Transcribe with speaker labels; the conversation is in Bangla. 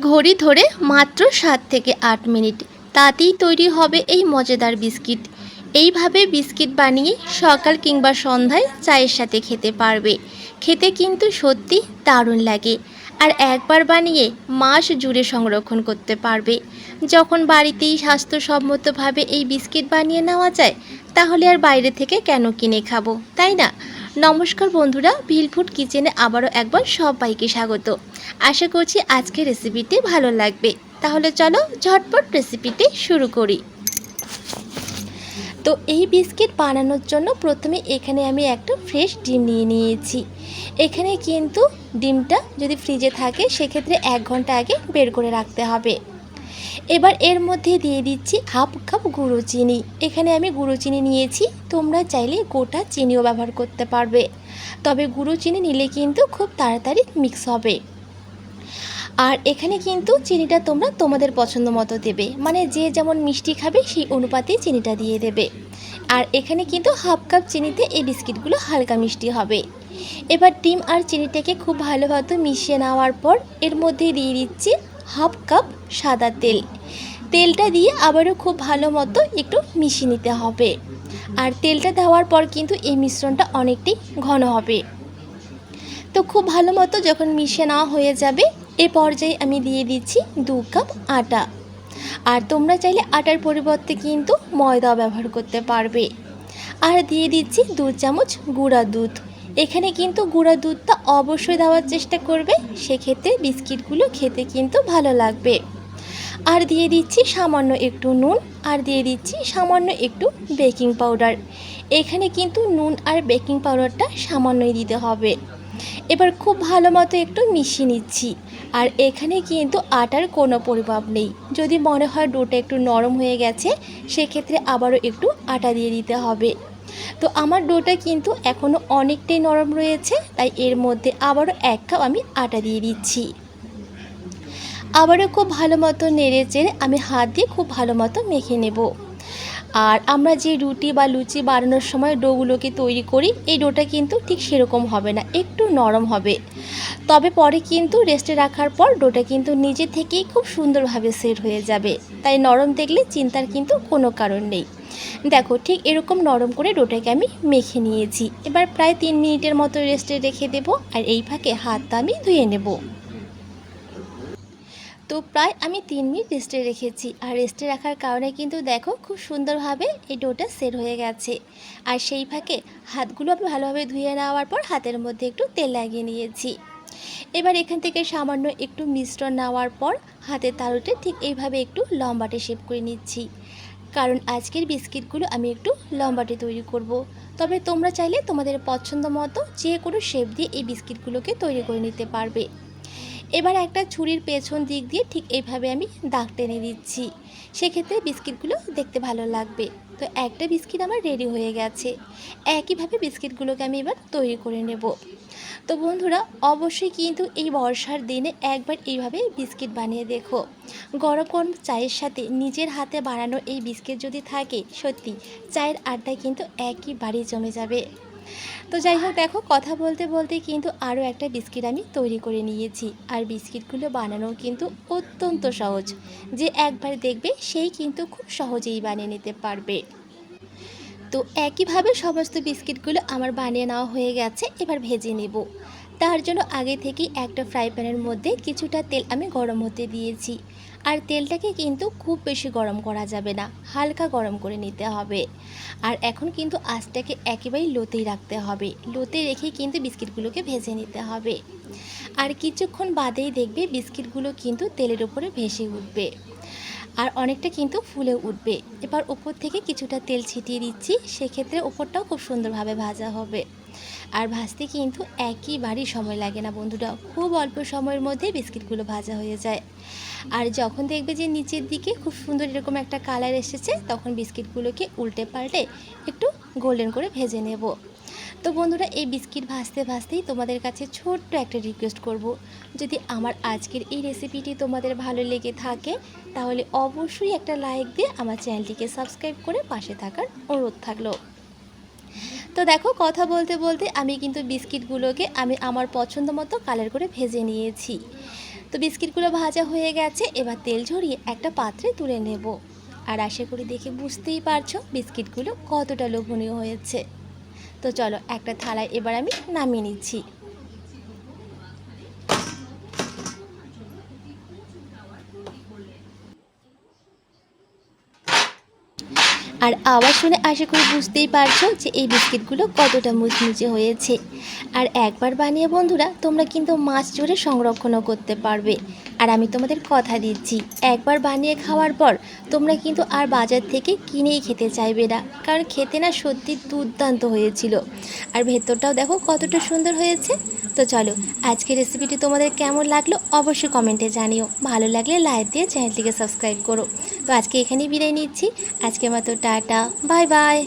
Speaker 1: ঘড়ি ধরে মাত্র সাত থেকে আট মিনিট। তাতেই তৈরি হবে এই মজাদার বিস্কিট। এইভাবে বিস্কিট বানিয়ে সকাল কিংবা সন্ধ্যায় চায়ের সাথে খেতে পারবে। খেতে কিন্তু সত্যি দারুণ লাগে। আর একবার বানিয়ে মাস জুড়ে সংরক্ষণ করতে পারবে। যখন বাড়িতেই স্বাস্থ্যসম্মতভাবে এই বিস্কিট বানিয়ে নেওয়া যায়, তাহলে আর বাইরে থেকে কেন কিনে খাব, তাই না? নমস্কার বন্ধুরা ভিলফুড কিচেনে আবারও একবার সবাইকে স্বাগত। আশা করছি আজকের রেসিপিটি ভালো লাগবে। তাহলে চলো ঝটপট রেসিপিটি শুরু করি। তো এই বিস্কিট বানানোর জন্য প্রথমে এখানে আমি একটা ফ্রেশ ডিম নিয়ে নিয়েছি। এখানে কিন্তু ডিমটা যদি ফ্রিজে থাকে, সেক্ষেত্রে এক ঘণ্টা আগে বের করে রাখতে হবে। এবার এর মধ্যে দিয়ে দিচ্ছি হাফ কাপ গুঁড়ো চিনি। এখানে আমি গুঁড়ো চিনি নিয়েছি। তোমরা চাইলে গোটা চিনিও ব্যবহার করতে পারবে। তবে গুঁড়ো চিনি নিলে কিন্তু খুব তাড়াতাড়ি মিক্স হবে। আর এখানে কিন্তু চিনিটা তোমরা তোমাদের পছন্দ মতো দেবে। মানে যে যেমন মিষ্টি খাবে, সেই অনুপাতেই চিনিটা দিয়ে দেবে। আর এখানে কিন্তু হাফ কাপ চিনিতে এই বিস্কিটগুলো হালকা মিষ্টি হবে। এবার ডিম আর চিনিটাকে খুব ভালোভাবে মিশিয়ে নেওয়ার পর এর মধ্যে দিয়ে দিচ্ছি হাফ কাপ সাদা তেল। তেলটা দিয়ে আবারও খুব ভালো মতো একটু মিশিয়ে নিতে হবে। আর তেলটা দেওয়ার পর কিন্তু এই মিশ্রণটা অনেকটাই ঘন হবে। তো খুব ভালো মতো যখন মিশে নেওয়া হয়ে যাবে, এ পর্যায়ে আমি দিয়ে দিচ্ছি দু কাপ আটা। আর তোমরা চাইলে আটার পরিবর্তে কিন্তু ময়দা ব্যবহার করতে পারবে। আর দিয়ে দিচ্ছি দু চামচ গুঁড়া দুধ। এখানে কিন্তু গুঁড়া দুধটা অবশ্যই দেওয়ার চেষ্টা করবে, সেক্ষেত্রে বিস্কিটগুলো খেতে কিন্তু ভালো লাগবে। আর দিয়ে দিচ্ছি সামান্য একটু নুন, আর দিয়ে দিচ্ছি সামান্য একটু বেকিং পাউডার। এখানে কিন্তু নুন আর বেকিং পাউডারটা সামান্যই দিতে হবে। এবার খুব ভালো মতো একটু মিশিয়ে নিচ্ছি। আর এখানে কিন্তু আটার কোনো পরিমাপ নেই। যদি মনে হয় ডোটা একটু নরম হয়ে গেছে, সেক্ষেত্রে আবারও একটু আটা দিয়ে দিতে হবে। তো আমার ডোটা কিন্তু এখনও অনেকটাই নরম রয়েছে, তাই এর মধ্যে আবারও এক কাপ আমি আটা দিয়ে দিচ্ছি। আবারও খুব ভালো মতো নেড়ে চেড়ে আমি হাত দিয়ে খুব ভালো মতো মেখে নেব। আর আমরা যে রুটি বা লুচি বানানোর সময় ডোগুলোকে তৈরি করি, এই ডোটা কিন্তু ঠিক সেরকম হবে না, একটু নরম হবে। তবে পরে কিন্তু রেস্টে রাখার পর ডোটা কিন্তু নিজে থেকেই খুব সুন্দরভাবে সেট হয়ে যাবে। তাই নরম দেখলে চিন্তার কিন্তু কোনো কারণ নেই। দেখো, ঠিক এরকম নরম করে ডোটাকে আমি মেখে নিয়েছি। এবার প্রায় তিন মিনিটের মতো রেস্টে রেখে দেবো আর এই ফাঁকে হাতটা আমি ধুয়ে নেব। তো প্রায় আমি তিন মিনিট রেস্টে রেখেছি। আর রেস্টে রাখার কারণে কিন্তু দেখো খুব সুন্দরভাবে এই ডোটা সেট হয়ে গেছে। আর সেই ফাঁকে হাতগুলো আমি ভালোভাবে ধুয়ে নেওয়ার পর হাতের মধ্যে একটু তেল লাগিয়ে নিয়েছি। এবার এখান থেকে সামান্য একটু মিশ্রণ নেওয়ার পর হাতের তালুতে ঠিক এইভাবে একটু লম্বাটে শেপ করে নিচ্ছি। কারণ আজকের বিস্কিটগুলো আমি একটু লম্বাটে তৈরি করব। তবে তোমরা চাইলে তোমাদের পছন্দ মতো যে কোনো শেপ দিয়ে এই বিস্কিটগুলোকে তৈরি করে নিতে পারবে। এবার একটা ছুরির পেছন দিক দিয়ে ঠিক এইভাবে আমি দাগ টেনে দিচ্ছি সেক্ষেত্রে বিস্কিটগুলো দেখতে ভালো লাগবে। তো একটা বিস্কিট আমার রেডি হয়ে গেছে। একইভাবে বিস্কিটগুলোকে আমি এবার তৈরি করে নেব। তো বন্ধুরা, অবশ্যই কিন্তু এই বর্ষার দিনে একবার এইভাবে বিস্কিট বানিয়ে দেখো। গরম গরম চায়ের সাথে নিজের হাতে বানানো এই বিস্কিট যদি থাকে, সত্যি চায়ের আড্ডায় কিন্তু একইবারই জমে যাবে। তো যাই হোক, দেখো, কথা বলতে বলতে কিন্তু আরও একটা বিস্কিট আমি তৈরি করে নিয়েছি। আর বিস্কিটগুলো বানানো কিন্তু অত্যন্ত সহজ। যে একবার দেখবে, সেই কিন্তু খুব সহজেই বানিয়ে নিতে পারবে। তো একইভাবে সমস্ত বিস্কিটগুলো আমার বানিয়ে নেওয়া হয়ে গেছে, এবার ভেজে নেব। তার জন্য আগে থেকেই একটা ফ্রাই প্যানের মধ্যে কিছুটা তেল আমি গরম হতে দিয়েছি। আর তেলটাকে কিন্তু খুব বেশি গরম করা যাবে না, হালকা গরম করে নিতে হবে। আর এখন কিন্তু আঁচটাকে একেবারেই লোতেই রাখতে হবে, লোতে রেখে কিন্তু বিস্কিটগুলোকে ভেজে নিতে হবে। আর কিছুক্ষণ বাদেই দেখবে বিস্কিটগুলো কিন্তু তেলের উপরে ভেসে উঠবে। আর অনেকটা কিন্তু ফুলে উঠবে। এবার উপর থেকে কিছুটা তেল ছিটিয়ে দিচ্ছি, সেক্ষেত্রে ওপরটাও খুব সুন্দরভাবে ভাজা হবে। আর ভাজতে কিন্তু একইবারই সময় লাগে না বন্ধুরা, খুব অল্প সময়ের মধ্যে বিস্কিটগুলো ভাজা হয়ে যায়। আর যখন দেখবে যে নিচের দিকে খুব সুন্দর এরকম একটা কালার এসেছে, তখন বিস্কিটগুলোকে উল্টে পাল্টে একটু গোল্ডেন করে ভেজে নেব। তো বন্ধুরা, এই বিস্কিট ভাজতে ভাজতেই তোমাদের কাছে ছোট্ট একটা রিকোয়েস্ট করব। যদি আমার আজকের এই রেসিপিটি তোমাদের ভালো লেগে থাকে, তাহলে অবশ্যই একটা লাইক দিয়ে আমার চ্যানেলটিকে সাবস্ক্রাইব করে পাশে থাকার অনুরোধ থাকল। তো দেখো, কথা বলতে বলতে আমি কিন্তু বিস্কিটগুলোকে আমি আমার পছন্দ মতো কালার করে ভেজে নিয়েছি। তো বিস্কিটগুলো ভাজা হয়ে গেছে, এবার তেল ঝরিয়ে একটা পাত্রে তুলে নেব। আর আশা করি দেখে বুঝতেই পারছ বিস্কিটগুলো কতটা লোভনীয় হয়েছে। তো চলো একটা থালায় এবার আমি নামিয়ে নিচ্ছি। আর আওয়াজ শুনে আশা করি বুঝতেই পারছ যে এই বিস্কিটগুলো কতটা মুচমুচে হয়েছে। আর একবার বানিয়ে বন্ধুরা, তোমরা কিন্তু মাছ জোরে সংরক্ষণও করতে পারবে। আর আমি তোমাদের কথা দিচ্ছি। একবার বানিয়ে খাওয়ার পর তোমরা কিন্তু আর বাজার থেকে কিনেই খেতে চাইবে না, কারণ খেতে না সত্যি দুর্দান্ত হয়েছিল। আর ভেতরটাও দেখো কতটা সুন্দর হয়েছে। তো চলো, আজকের রেসিপিটি তোমাদের কেমন লাগল অবশ্যই কমেন্টে জানিও। ভালো লাগলে লাইক দিয়ে চ্যানেলটিকে সাবস্ক্রাইব করো। তো আজকে এখানেই বিদায় নিচ্ছি। আজকে মতো টাটা বাই বাই